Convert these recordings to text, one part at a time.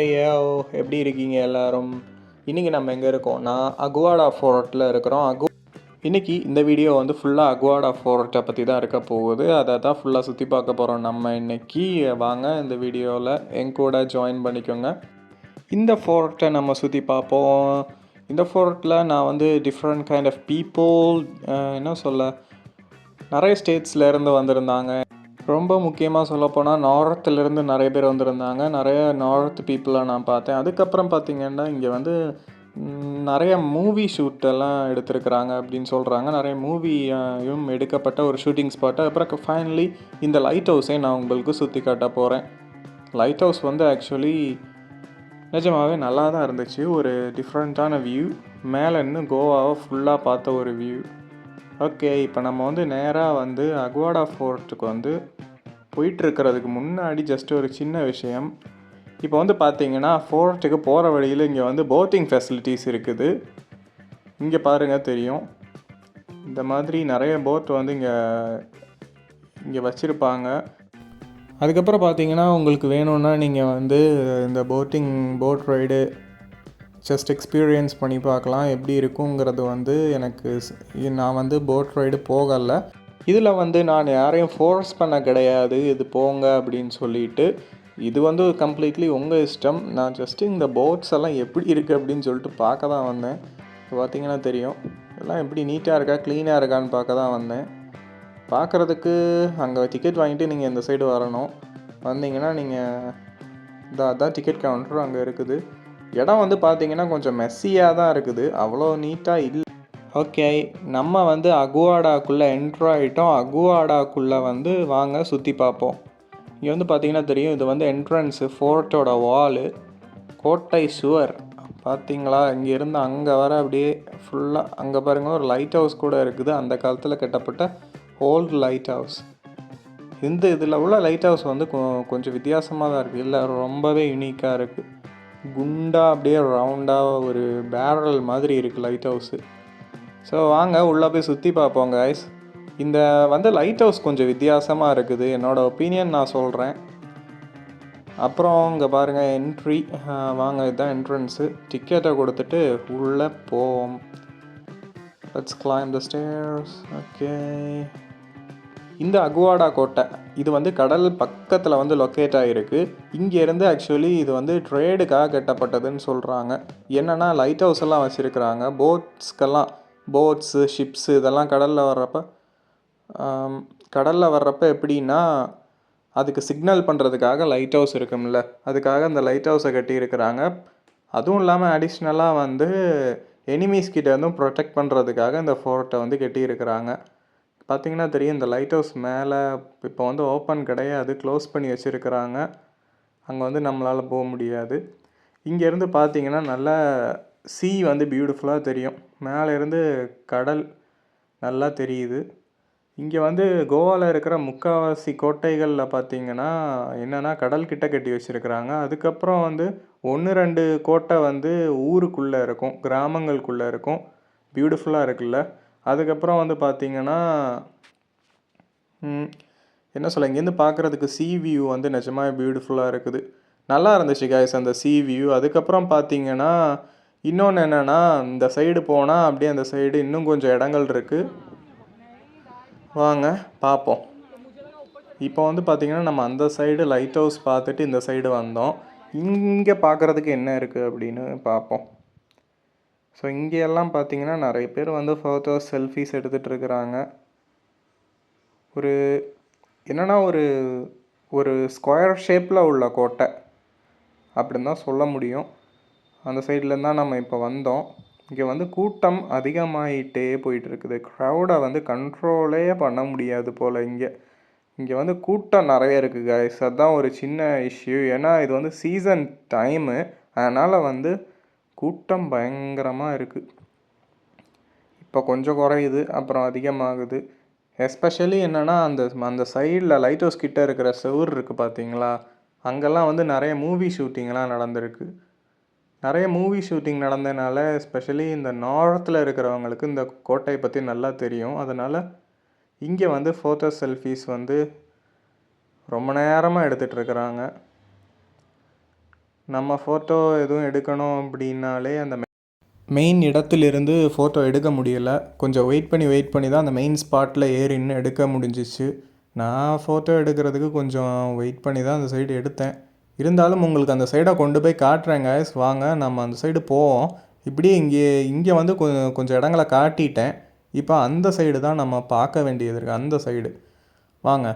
ஏய்யோ எப்படி இருக்கீங்க எல்லாரும்? இன்றைக்கி நம்ம எங்கே இருக்கோம்? நான் அகுவாடா ஃபோர்ட்டில் இருக்கிறோம். அகு இன்றைக்கி இந்த வீடியோ வந்து ஃபுல்லாக அகுவாடா ஃபோர்ட்டை பற்றி தான் இருக்க போகுது. அதை தான் ஃபுல்லாக சுற்றி பார்க்க போகிறோம் நம்ம இன்னைக்கு வாங்க இந்த வீடியோவில் என் கூட ஜாயின் பண்ணிக்கோங்க. இந்த ஃபோர்ட்டை நம்ம சுற்றி பார்ப்போம். இந்த ஃபோர்ட்டில் நான் வந்து டிஃப்ரெண்ட் கைண்ட் ஆஃப் பீப்புள் என்ன சொல்ல? நிறைய ஸ்டேட்ஸ்லேருந்து வந்திருந்தாங்க. ரொம்ப முக்கியமாக சொல்லப்போனால் நார்த்துலேருந்து நிறைய பேர் வந்திருந்தாங்க. நிறைய நார்த் பீப்புளாக நான் பார்த்தேன். அதுக்கப்புறம் பார்த்தீங்கன்னா இங்கே வந்து நிறைய மூவி ஷூட்டெல்லாம் எடுத்திருக்கிறாங்க அப்படின்னு சொல்கிறாங்க நிறைய மூவியும் எடுக்கப்பட்ட ஒரு ஷூட்டிங் ஸ்பாட்டு அப்புறம் ஃபைனலி இந்த லைட் ஹவுஸே நான் உங்களுக்கு சுற்றி காட்ட போகிறேன் லைட் ஹவுஸ் வந்து ஆக்சுவலி நிஜமாகவே நல்லா தான் இருந்துச்சு. ஒரு டிஃப்ரெண்ட்டான வியூ மேலே இன்னும் கோவாவை ஃபுல்லாக பார்த்த ஒரு வியூ ஓகே இப்போ நம்ம வந்து நேராக வந்து அக்வாடா ஃபோர்ட்டுக்கு வந்து போயிட்டுருக்கிறதுக்கு முன்னாடி ஜஸ்ட் ஒரு சின்ன விஷயம். இப்போ வந்து பார்த்தீங்கன்னா ஃபோர்ட்டுக்கு போகிற வழியில் இங்கே வந்து போட்டிங் ஃபெசிலிட்டிஸ் இருக்குது. இங்கே பாருங்கள் தெரியும். இந்த மாதிரி நிறைய போட் வந்து இங்கே இங்கே வச்சுருப்பாங்க. அதுக்கப்புறம் பார்த்தீங்கன்னா உங்களுக்கு வேணும்னா நீங்கள் வந்து இந்த boating boat ride just experience பண்ணி பார்க்கலாம். எப்படி இருக்குங்கிறது வந்து எனக்கு நான் வந்து போட் ரைடு போகலை. இதில் வந்து நான் யாரையும் ஃபோர்ஸ் பண்ண கிடையாது. இது போங்க அப்படின்னு சொல்லிட்டு இது வந்து கம்ப்ளீட்லி உங்கள் இஷ்டம். நான் ஜஸ்ட்டு இந்த போட்ஸ் எல்லாம் எப்படி இருக்குது அப்படின்னு சொல்லிட்டு பார்க்க தான் வந்தேன். இப்போ பார்த்தீங்கன்னா தெரியும். எல்லாம் எப்படி நீட்டாக இருக்கா க்ளீனாக இருக்கான்னு பார்க்க தான் வந்தேன். பார்க்குறதுக்கு அங்கே டிக்கெட் வாங்கிட்டு நீங்கள் இந்த சைடு வரணும். வந்தீங்கன்னா நீங்கள் இதான் அதான் டிக்கெட் கவுண்டர் அங்கே இருக்குது. இடம் வந்து பார்த்தீங்கன்னா கொஞ்சம் மெஸ்ஸியாக தான் இருக்குது. அவ்வளோ நீட்டாக இல்லை. ஓகே நம்ம வந்து அகுவாடாக்குள்ளே என்ட்ரு ஆகிட்டோம் அகுவாடாக்குள்ளே வந்து வாங்க சுற்றி பார்ப்போம். இங்கே வந்து பார்த்தீங்கன்னா தெரியும் இது வந்து என்ட்ரன்ஸு ஃபோர்ட்டோட வாலு கோட்டை சுவர். பார்த்தீங்களா? இங்கேருந்து அங்கே வர அப்படியே ஃபுல்லாக அங்கே பாருங்கள் ஒரு லைட் ஹவுஸ் கூட இருக்குது. அந்த காலத்தில் கட்டப்பட்ட ஓல்டு லைட் ஹவுஸ் இந்த இதில் உள்ள லைட் ஹவுஸ் வந்து கொ- கொஞ்சம் வித்தியாசமாக தான் இருக்குது இல்லை ரொம்பவே யூனிக்காக இருக்குது குண்டாக அப்படியே ரவுண்டாக ஒரு பேரல் மாதிரி இருக்குது லைட் ஹவுஸு ஸோ வாங்க உள்ளே போய் சுற்றி பார்ப்போம் கைஸ் இந்த வந்து லைட் ஹவுஸ் கொஞ்சம் வித்தியாசமாக இருக்குது. என்னோடய ஒப்பீனியன் நான் சொல்கிறேன் அப்புறம் இங்கே பாருங்கள் என்ட்ரி வாங்க இதுதான் என்ட்ரன்ஸு டிக்கெட்டை கொடுத்துட்டு உள்ளே போவோம். Let's climb the stairs okay இந்த அகுவாடா கோட்டை இது வந்து கடல் பக்கத்தில் வந்து லொக்கேட் ஆகிருக்கு இங்கேருந்து ஆக்சுவலி இது வந்து ட்ரேடுக்காக கட்டப்பட்டதுன்னு சொல்கிறாங்க என்னென்னா லைட் ஹவுஸ் எல்லாம் வச்சுருக்குறாங்க. போட்ஸ்க்கெல்லாம் போட்ஸு ஷிப்ஸு இதெல்லாம் கடலில் வர்றப்ப கடலில் வர்றப்ப எப்படின்னா அதுக்கு சிக்னல் பண்ணுறதுக்காக லைட் ஹவுஸ் இருக்கும்ல. அதுக்காக அந்த லைட் ஹவுஸை கட்டியிருக்கிறாங்க. அதுவும் இல்லாமல் அடிஷ்னலாக வந்து எனிமீஸ் கிட்டே இருந்தும் ப்ரொடெக்ட் பண்ணுறதுக்காக இந்த ஃபோர்ட்டை வந்து கட்டியிருக்கிறாங்க. பார்த்தீங்கன்னா தெரியும் இந்த லைட் ஹவுஸ் மேலே இப்போ வந்து ஓப்பன் கிடையாது க்ளோஸ் பண்ணி வச்சுருக்கிறாங்க. அங்கே வந்து நம்மளால் போக முடியாது. இங்கேருந்து பார்த்தீங்கன்னா நல்லா சீ வந்து பியூட்டிஃபுல்லாக தெரியும். மேலே இருந்து கடல் நல்லா தெரியுது. இங்கே வந்து கோவாவில் இருக்கிற முக்கால்வாசி கோட்டைகளில் பார்த்தீங்கன்னா என்னென்னா கடல் கிட்ட கட்டி வச்சுருக்கிறாங்க. அதுக்கப்புறம் வந்து ஒன்று ரெண்டு கோட்டை வந்து ஊருக்குள்ளே இருக்கும் கிராமங்களுக்குள்ளே இருக்கும். பியூட்டிஃபுல்லாக இருக்குல்ல. அதுக்கப்புறம் வந்து பார்த்தீங்கன்னா என்ன சொல்ல இங்கேருந்து பார்க்குறதுக்கு சி வியூ வந்து நிஜமாக பியூட்டிஃபுல்லாக இருக்குது. நல்லா இருந்துச்சு கைஸ் அந்த சி வியூ அதுக்கப்புறம் பார்த்தீங்கன்னா இன்னொன்று என்னென்னா இந்த சைடு போனால் அப்படியே அந்த சைடு இன்னும் கொஞ்சம் இடங்கள் இருக்குது வாங்க பார்ப்போம். இப்போ வந்து பார்த்திங்கன்னா நம்ம அந்த சைடு லைட் ஹவுஸ் பார்த்துட்டு இந்த சைடு வந்தோம். இங்கே பார்க்குறதுக்கு என்ன இருக்குது அப்படின்னு பார்ப்போம். ஸோ இங்கே எல்லாம் பார்த்தீங்கன்னா நிறைய பேர் வந்து ஃபோட்டோஸ் செல்ஃபிஸ் எடுத்துகிட்டு இருக்கிறாங்க ஒரு என்னென்னா ஒரு ஒரு ஸ்கொயர் ஷேப்பில் உள்ள கோட்டை. அப்படின்னு தான் சொல்ல முடியும். அந்த சைட்லேருந்து தான் நம்ம இப்போ வந்தோம். இங்கே வந்து கூட்டம் அதிகமாகிட்டே போயிட்டு இருக்குது க்ரௌடை வந்து கண்ட்ரோலே பண்ண முடியாது போல் இங்கே. இங்கே வந்து கூட்டம் நிறைய இருக்குது கைஸ் அதுதான் ஒரு சின்ன இஷ்யூ ஏன்னா இது வந்து சீசன் டைமு அதனால் வந்து கூட்டம் பயங்கரமாக இருக்குது இப்போ கொஞ்சம் குறையுது அப்புறம் அதிகமாகுது. எஸ்பெஷலி என்னென்னா அந்த அந்த சைடில் லைட் ஹவுஸ் கிட்ட இருக்கிற செவுர் இருக்குது பார்த்தீங்களா அங்கெல்லாம் வந்து நிறைய மூவி ஷூட்டிங்லாம் நடந்திருக்கு. நிறைய மூவி ஷூட்டிங் நடந்ததுனால எஸ்பெஷலி இந்த நார்த்தில் இருக்கிறவங்களுக்கு இந்த கோட்டையை பற்றி நல்லா தெரியும். அதனால் இங்கே வந்து ஃபோட்டோ செல்ஃபீஸ் வந்து ரொம்ப நேரமாக எடுத்துகிட்டு இருக்கிறாங்க. நம்ம ஃபோட்டோ எதுவும் எடுக்கணும் அப்படின்னாலே அந்த மெயின் இடத்துலேருந்து ஃபோட்டோ எடுக்க முடியலை. கொஞ்சம் வெயிட் பண்ணி வெயிட் பண்ணி தான் அந்த மெயின் ஸ்பாட்டில் ஏறின்னு எடுக்க முடிஞ்சிச்சு. நான் ஃபோட்டோ எடுக்கிறதுக்கு கொஞ்சம் வெயிட் பண்ணி தான் அந்த சைடு எடுத்தேன். இருந்தாலும் உங்களுக்கு அந்த சைடை கொண்டு போய் காட்டுறேங்க வாங்க நம்ம அந்த சைடு போவோம். இப்படியே இங்கே இங்கே வந்து கொஞ்சம் கொஞ்சம் இடங்களை காட்டிட்டேன். இப்போ அந்த சைடு தான் நம்ம பார்க்க வேண்டியது இருக்குது அந்த சைடு வாங்க.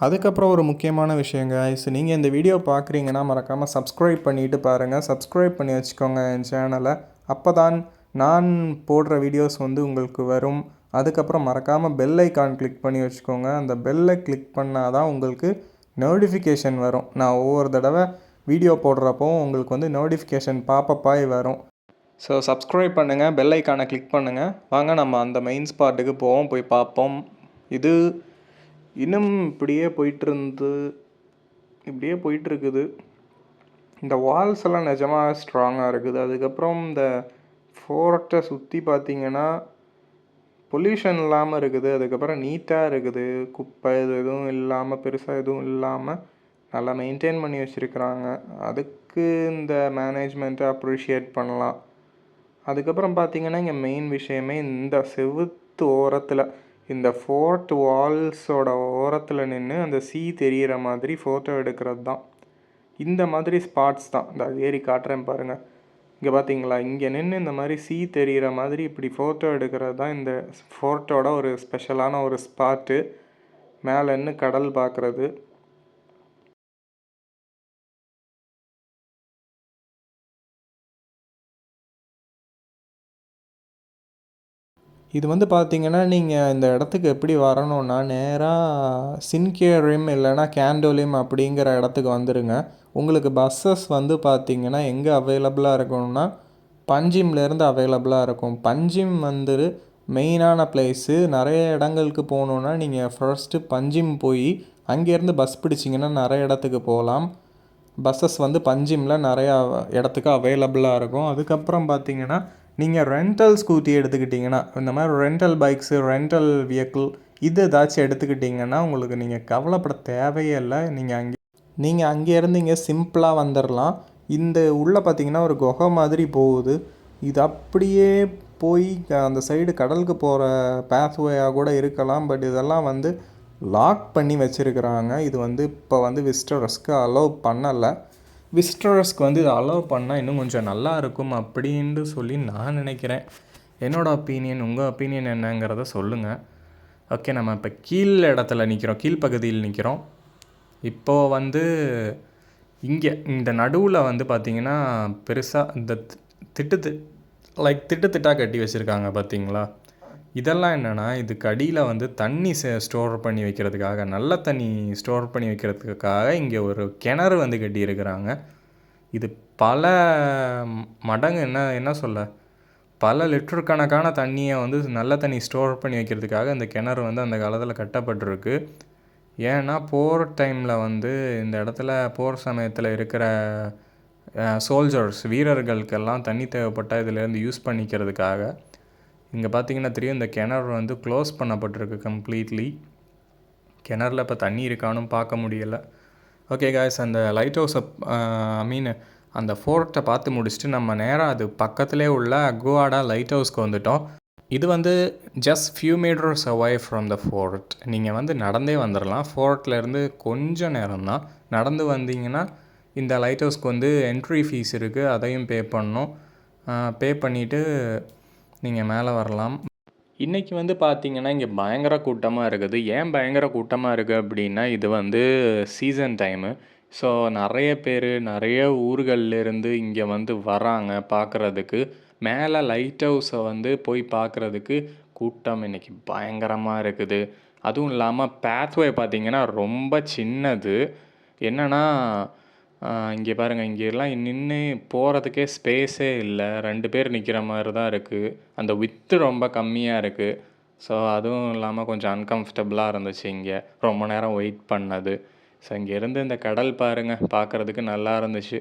அதுக்கப்புறம் ஒரு முக்கியமான விஷயங்க ஐஸ் நீங்கள் இந்த வீடியோ பார்க்குறீங்கன்னா மறக்காமல் சப்ஸ்கிரைப் பண்ணிட்டு பாருங்கள் சப்ஸ்கிரைப் பண்ணி வச்சுக்கோங்க என் சேனலை அப்போ தான் நான் போடுற வீடியோஸ் வந்து உங்களுக்கு வரும். அதுக்கப்புறம் மறக்காமல் பெல் ஐக்கான் கிளிக் பண்ணி வச்சுக்கோங்க. அந்த பெல்லை கிளிக் பண்ணால் தான் உங்களுக்கு நோட்டிஃபிகேஷன் வரும். நான் ஒவ்வொரு தடவை வீடியோ போடுறப்போ உங்களுக்கு வந்து நோட்டிஃபிகேஷன் பாப்பப்பாய் வரும். ஸோ சப்ஸ்கிரைப் பண்ணுங்கள் பெல் ஐக்கானை கிளிக் பண்ணுங்கள் வாங்க நம்ம அந்த மெயின் ஸ்பாட்டுக்கு போவோம். போய் பார்ப்போம். இது இன்னும் இப்படியே போயிட்டுருந்து இப்படியே போயிட்டுருக்குது. இந்த வால்ஸ் எல்லாம் நிஜமாக ஸ்ட்ராங்காக இருக்குது. அதுக்கப்புறம் இந்த ஃபோர்ட்டை சுற்றி பார்த்தீங்கன்னா பொல்யூஷன் இல்லாமல் இருக்குது. அதுக்கப்புறம் நீட்டாக இருக்குது. குப்பை இது எதுவும் இல்லாமல் பெருசாக எதுவும் இல்லாமல் நல்லா மெயின்டைன் பண்ணி வச்சுருக்குறாங்க. அதுக்கு இந்த மேனேஜ்மெண்ட்டை அப்ரிஷியேட் பண்ணலாம். அதுக்கப்புறம் பார்த்தீங்கன்னா இங்கே மெயின் விஷயமே இந்த செவுத்து ஓரத்தில் இந்த ஃபோர்ட் வால்ஸோட ஓரத்தில் நின்று அந்த சீ தெரிகிற மாதிரி ஃபோட்டோ எடுக்கிறது தான் இந்த மாதிரி ஸ்பாட்ஸ் தான். இந்த ஏறி காட்டுறேன் பாருங்கள் இங்கே பார்த்தீங்களா இங்கே நின்று இந்த மாதிரி சீ தெரிகிற மாதிரி இப்படி ஃபோட்டோ எடுக்கிறது தான் இந்த ஃபோர்ட்டோட ஒரு ஸ்பெஷலான ஒரு ஸ்பாட்டு மேலே நின்று கடல் பார்க்குறது இது வந்து பார்த்தீங்கன்னா நீங்கள் இந்த இடத்துக்கு எப்படி வரணும்னா நேராக சின்கேரிம் இல்லைன்னா கேண்டோலிம் அப்படிங்கிற இடத்துக்கு வந்துடுங்க உங்களுக்கு பஸ்ஸஸ் வந்து பார்த்தீங்கன்னா எங்கே அவைலபிளாக இருக்கணும்னா பஞ்சிம்லேருந்து அவைலபிளாக இருக்கும். பஞ்சிம் வந்து மெயினான பிளேஸு நிறைய இடங்களுக்கு போகணுன்னா நீங்கள் ஃபர்ஸ்ட்டு பஞ்சிம் போய் அங்கேருந்து பஸ் பிடிச்சிங்கன்னா நிறைய இடத்துக்கு போகலாம். பஸ்ஸஸ் வந்து பஞ்சிமில் நிறையா இடத்துக்கு அவைலபிளாக இருக்கும். அதுக்கப்புறம் பார்த்தீங்கன்னா நீங்கள் ரெண்டல் ஸ்கூட்டி எடுத்துக்கிட்டிங்கன்னா இந்த மாதிரி ரெண்டல் பைக்ஸு ரெண்டல் வெஹிக்கிள் இது ஏதாச்சும் எடுத்துக்கிட்டிங்கன்னா உங்களுக்கு நீங்கள் கவலைப்பட தேவையே இல்லை. நீங்கள் அங்கே நீங்கள் அங்கேருந்து இங்கே சிம்பிளாக வந்துடலாம் இந்த உள்ளே பார்த்தீங்கன்னா ஒரு குகை மாதிரி போகுது. இது அப்படியே போய் அந்த சைடு கடலுக்கு போகிற பேத்வேயாக கூட இருக்கலாம். பட் இதெல்லாம் வந்து லாக் பண்ணி வச்சுருக்குறாங்க. இது வந்து இப்போ வந்து விசிட்டர்ஸ்க்கு அலோவ் பண்ணலை. விசிட்டர்ஸ்க்கு வந்து இதை அலோவ் பண்ணால் இன்னும் கொஞ்சம் நல்லா இருக்கும் அப்படின்ட்டு சொல்லி நான் நினைக்கிறேன். என்னோடய ஒப்பீனியன் உங்கள் ஒப்பீனியன் என்னங்கிறத சொல்லுங்கள் ஓகே நம்ம இப்போ கீழ் இடத்துல நிற்கிறோம் கீழ்ப்பகுதியில் நிற்கிறோம் இப்போது வந்து இங்கே இந்த நடுவில் வந்து பார்த்திங்கன்னா பெருசாக இந்த திட்டு லைக் திட்டு திட்டாக கட்டி வச்சுருக்காங்க பார்த்தீங்களா இதெல்லாம் என்னென்னா இதுக்கு அடியில் வந்து தண்ணி ஸ்டோர் பண்ணி வைக்கிறதுக்காக நல்ல தண்ணி ஸ்டோர் பண்ணி வைக்கிறதுக்காக இங்கே ஒரு கிணறு வந்து கட்டியிருக்கிறாங்க. இது பல மடங்கு என்ன என்ன சொல்ல? பல லிட்டர் கணக்கான தண்ணியை வந்து நல்ல தண்ணி ஸ்டோர் பண்ணி வைக்கிறதுக்காக இந்த கிணறு வந்து அந்த காலத்தில் கட்டப்பட்டிருக்கு. ஏன்னா போர் டைமில் வந்து இந்த இடத்துல போர் சமயத்தில் இருக்கிற சோல்ஜர்ஸ் வீரர்களுக்கெல்லாம் தண்ணி தேவைப்பட்டால் இதிலேருந்து யூஸ் பண்ணிக்கிறதுக்காக இங்கே பார்த்தீங்கன்னா தெரியும் இந்த கிணறு வந்து க்ளோஸ் பண்ணப்பட்டிருக்கு கம்ப்ளீட்லி கிணறுல இப்போ தண்ணி இருக்கானும் பார்க்க முடியலை. ஓகே காய்ஸ் அந்த லைட் ஹவுஸை ஐ மீன் அந்த ஃபோர்ட்டை பார்த்து முடிச்சுட்டு நம்ம நேராக அது பக்கத்துலேயே உள்ள அக்வாடா லைட் ஹவுஸ்க்கு வந்துட்டோம். இது வந்து just few meters away from the fort நீங்கள் வந்து நடந்தே வந்துடலாம் ஃபோர்ட்லேருந்து கொஞ்சம் நேரம் தான் நடந்து வந்தீங்கன்னா இந்த லைட் ஹவுஸ்க்கு வந்து என்ட்ரி ஃபீஸ் இருக்குது அதையும் பே பண்ணணும். பே பண்ணிவிட்டு நீங்கள் மேலே வரலாம். இன்றைக்கி வந்து பார்த்தீங்கன்னா இங்கே பயங்கர கூட்டமாக இருக்குது. ஏன் பயங்கர கூட்டமாக இருக்குது அப்படின்னா இது வந்து சீசன் டைமு ஸோ நிறைய பேர் நிறைய ஊர்கள்லேருந்து இங்கே வந்து வராங்க பார்க்குறதுக்கு மேலே லைட் ஹவுஸை வந்து போய் பார்க்குறதுக்கு கூட்டம் இன்றைக்கி பயங்கரமாக இருக்குது. அதுவும் இல்லாமல் பேத்வே பார்த்திங்கன்னா ரொம்ப சின்னது. என்னென்னா இங்கே பாருங்கள் இங்கேலாம் நின்று போகிறதுக்கே ஸ்பேஸே இல்லை. ரெண்டு பேர் நிற்கிற மாதிரி தான் இருக்குது அந்த வித்து ரொம்ப கம்மியாக இருக்குது ஸோ அதுவும் இல்லாமல் கொஞ்சம் அன்கம்ஃபர்டபுளாக இருந்துச்சு இங்கே. ரொம்ப நேரம் வெயிட் பண்ணது. ஸோ இங்கேருந்து இந்த கடல் பாருங்கள் பார்க்குறதுக்கு நல்லா இருந்துச்சு.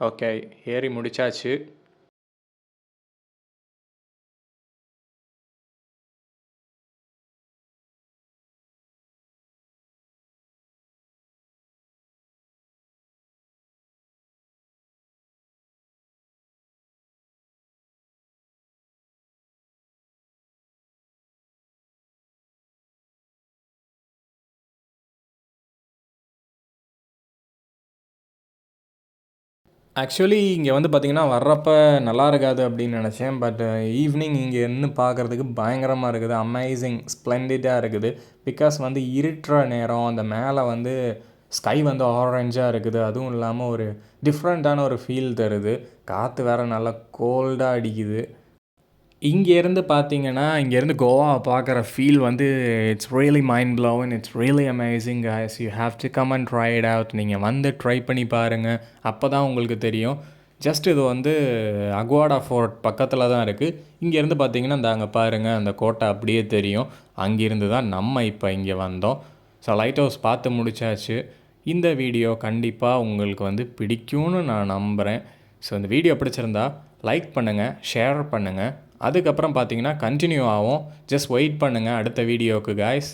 ஓகே ஏறி முடிச்சாச்சு. ஆக்சுவலி இங்கே வந்து பார்த்திங்கன்னா வர்றப்ப நல்லா இருக்காது அப்படின்னு நினச்சேன். பட் ஈவினிங் uh, இங்கே நின்று பார்க்குறதுக்கு பயங்கரமாக இருக்குது. அமேசிங் ஸ்ப்ளெண்டிடாக இருக்குது. பிகாஸ் வந்து இருட்டுற நேரம் அந்த மேலே வந்து ஸ்கை வந்து ஆரஞ்சாக இருக்குது. அதுவும் இல்லாமல் ஒரு டிஃப்ரெண்ட்டான ஒரு ஃபீல் தருது. காற்று வேறு நல்லா கோல்டாக அடிக்குது. இங்கேருந்து பார்த்தீங்கன்னா இங்கேருந்து கோவா பார்க்குற ஃபீல் வந்து it's really mind blown it's really amazing as you have to come and try it out நீங்கள் வந்து ட்ரை பண்ணி பாருங்கள் அப்போ தான் உங்களுக்கு தெரியும். ஜஸ்ட் இது வந்து அக்வாடா ஃபோர்ட் பக்கத்தில் தான் இருக்குது இங்கேருந்து பார்த்தீங்கன்னா இந்த அங்கே பாருங்கள் அந்த கோட்டை அப்படியே தெரியும். அங்கேருந்து தான் நம்ம இப்போ இங்கே வந்தோம். ஸோ லைட் ஹவுஸ் பார்த்து முடிச்சாச்சு. இந்த வீடியோ கண்டிப்பாக உங்களுக்கு வந்து பிடிக்கும்னு நான் நம்புகிறேன் ஸோ இந்த வீடியோ பிடிச்சிருந்தா லைக் பண்ணுங்கள் ஷேர் பண்ணுங்கள் அதுக்கப்புறம் பார்த்தீங்கன்னா கண்டினியூ ஆகும். ஜஸ்ட் வெயிட் பண்ணுங்கள் அடுத்த வீடியோவுக்கு காய்ஸ்